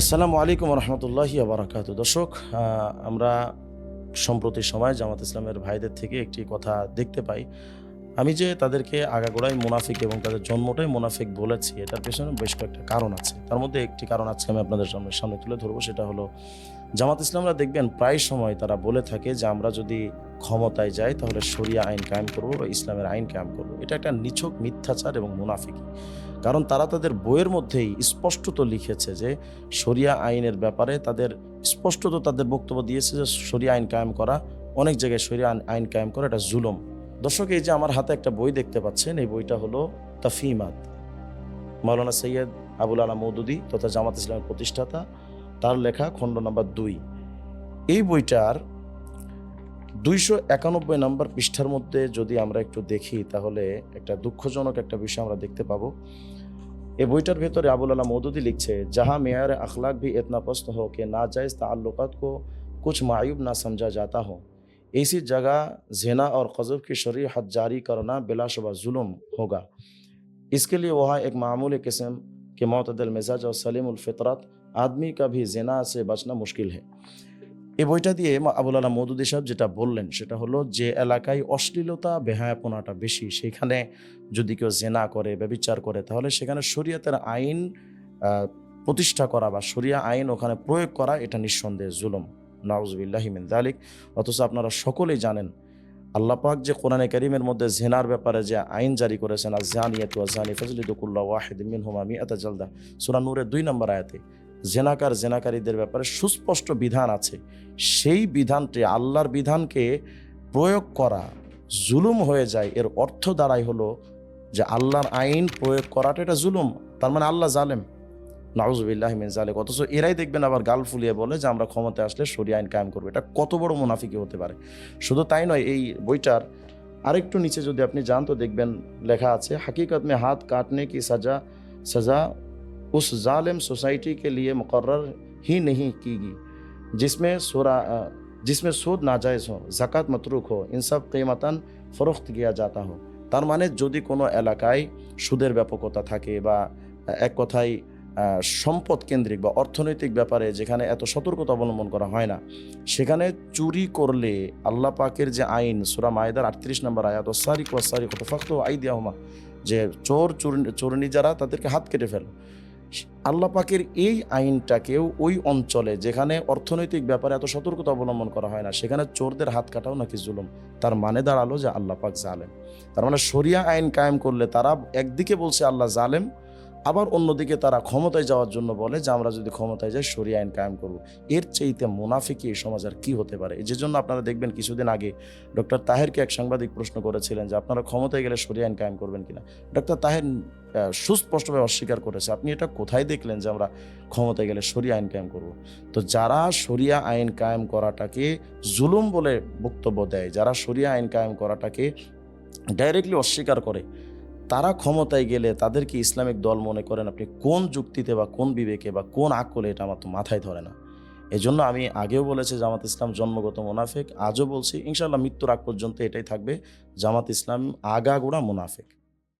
আসসালামু আলাইকুম রহমতুল্লাহি আবরাকাত দর্শক আমরা সম্প্রতি সময় জামাত ইসলামের ভাইদের থেকে একটি কথা দেখতে পাই। আমি যে তাদেরকে আগাগোড়াই মুনাফিক এবং তাদের জন্মটাই মুনাফিক বলেছি, এটার পেছনে বেশ কয়েকটা কারণ আছে। তার মধ্যে একটি কারণ আজকে আমি আপনাদের সামনে সামনে তুলে ধরবো, সেটা হলো, জামাত ইসলামরা দেখবেন প্রায় সময় তারা বলে থাকে যে, আমরা যদি ক্ষমতায় যায় তাহলে শরিয়া আইন কায়েম করব বা ইসলামের আইন কায়েম করব। এটা একটা নিছক মিথ্যাচার এবং মুনাফিকি। কারণ তারা তাদের বইয়ের মধ্যেই স্পষ্টত লিখেছে যে, শরিয়া আইনের ব্যাপারে তাদের স্পষ্টত তাদের বক্তব্য দিয়েছে যে, শরিয়া আইন কায়েম করা, অনেক জায়গায় শরিয়া আইন- কায়েম করা এটা জুলম। দর্শক, এই যে আমার হাতে একটা বই দেখতে পাচ্ছেন, এই বইটা হলো তাফিমাত। মাওলানা সৈয়দ আবুল আলা মৌদুদি তথা জামাত ইসলামের প্রতিষ্ঠাতা, তার লেখা খণ্ড নাম্বার দুই। এই বইটার দুইশো একানব্বই নম্বর পৃষ্ঠার মধ্যে যদি আমরা একটু দেখি তাহলে একটা দুঃখজনক একটা বিষয় আমরা দেখতে পাবো এই বইটার ভেতরে আবুল আলা মৌদুদি লিখছে जहाँ मेयर अखलाक भी इतना पस्त हो कि नाजायज़ ताल्लुक़ात को कुछ मायूब ना समझा जाता हो ऐसी जगह जिना और कज़ब की शरी हद जारी करना बिलाशुबा जुल्म होगा इसके लिए वहाँ एक मामूली किस्म के मतदल मिजाज और सलीमफितरत आदमी का भी जिना से बचना मुश्किल है এই বইটা দিয়ে আবুল আলা মৌদুদি সাহেব যেটা বললেন, সেটা হলো যে এলাকায় অশ্লীলতা, বেহায়াপনাটা বেশি। সেখানে যদি কেউ জেনা করে, ব্যবিচার করে, তাহলে সেখানে শরীয়তের আইন প্রতিষ্ঠা করা বা শরিয়া আইন ওখানে প্রয়োগ করা এটা নিঃসন্দেহে জুলুম। নাউজবিল্লাহি মিন দালিক অথচ আপনারা সকলেই জানেন, আল্লাহ পাক যে কোরআনে করিমের মধ্যে জেনার ব্যাপারে যে আইন জারি করেছেন আর জানিয়াতু জানি ফজলিদুকুল্লাহ ওয়াহিদ মিন হুমা মিয়াতা জালদা, সূরা নূরের দুই নম্বর আয়াতে। জেনাকার জেনাকারীদের ব্যাপারে সুস্পষ্ট বিধান আছে। সেই বিধানটি আল্লাহর বিধানকে প্রয়োগ করা জুলুম হয়ে যায়। এর অর্থ দ্বারাই হলো যে আল্লাহর আইন প্রয়োগ করাটা এটা জুলুম। তার মানে আল্লাহ জালেম। নাউজবিল্লাহ মিন জালেক। অথচ এরাই দেখবেন আবার গাল ফুলিয়ে বলে যে আমরা ক্ষমতায় আসলে সরি আইন কায়েম করব। এটা কত বড় মুনাফিকি হতে পারে। শুধু তাই নয়, এই বইটার আরেকটু নিচে যদি আপনি যান তো দেখবেন লেখা আছে, হাকিকত মে হাত কাটনে কি সাজা সাজা उस ालम सोसाइटी के लिए मुकर ही नहीं की गई जिसमें सुरा जिसमें সুদ নাজায়জ हो জাকাত মতরুক हो, इन सब कीमतान ফরোখত किया जाता हो। তার মানে যদি কোনো এলাকায় সুদের ব্যাপকতা থাকে বা এক কথায় সম্পদ কেন্দ্রিক বা অর্থনৈতিক ব্যাপারে যেখানে এত সতর্কতা অবলম্বন করা হয় না সেখানে চুরি করলে আল্লাহ পাকের যে আইন সুরা মায়েদার আটত্রিশ নম্বর আয়াত ওসারিক ওসারিক ফখত আই দিয়া যে চোর চোরনি যারা তাদেরকে হাত কেটে ফেলো আল্লাহ পাকের এই আইনটাকেও ওই অঞ্চলে যেখানে অর্থনৈতিক ব্যাপারে এত সতর্কতা অবলম্বন করা হয় না, সেখানে চোরদের হাত কাটাও নাকি জুলুম। তার মানে দাঁড়াল যে আল্লাহ পাক জালেম। তার মানে সরিয়া আইন কায়েম করলে তারা একদিকে বলছে আল্লাহ জালেম আবার অন্যদিকে তারা ক্ষমতায় যাওয়ার জন্য বলে যে, আমরা যদি ক্ষমতায় যাই, শরিয়া আইন কায়েম করব। এর চাইতে মুনাফিকি এই সমাজ আর কী হতে পারে? যে জন্য আপনারা দেখবেন কিছুদিন আগে ডক্টর তাহেরকে এক সাংবাদিক প্রশ্ন করেছিলেন যে, আপনারা ক্ষমতায় গেলে শরিয়া আইন কায়েম করবেন কিনা? ডক্টর তাহের সুস্পষ্টভাবে অস্বীকার করেছে, আপনি এটা কোথায় দেখলেন যে, আমরা ক্ষমতায় গেলে শরিয়া আইন কায়েম করব? তো যারা শরিয়া আইন কায়েম করাটাকে জুলুম বলে বক্তব্য দেয়, যারা শরিয়া আইন কায়েম করাটাকে ডাইরেক্টলি অস্বীকার করে তারা ক্ষমতায় গেলে তাদেরকে ইসলামিক দল মনে করেন আপনি কোন যুক্তিতে বা কোন বিবেকে বা কোন আকলে এটা আমার তো মাথায় ধরে না। এই জন্য আমি আগেও বলেছি জামাত ইসলাম জন্মগত মোনাফেক, আজও বলছি ইনশাল্লাহ মৃত্যুর আগ পর্যন্ত এটাই থাকবে, জামাত ইসলাম আগাগোড়া মুনাফেক।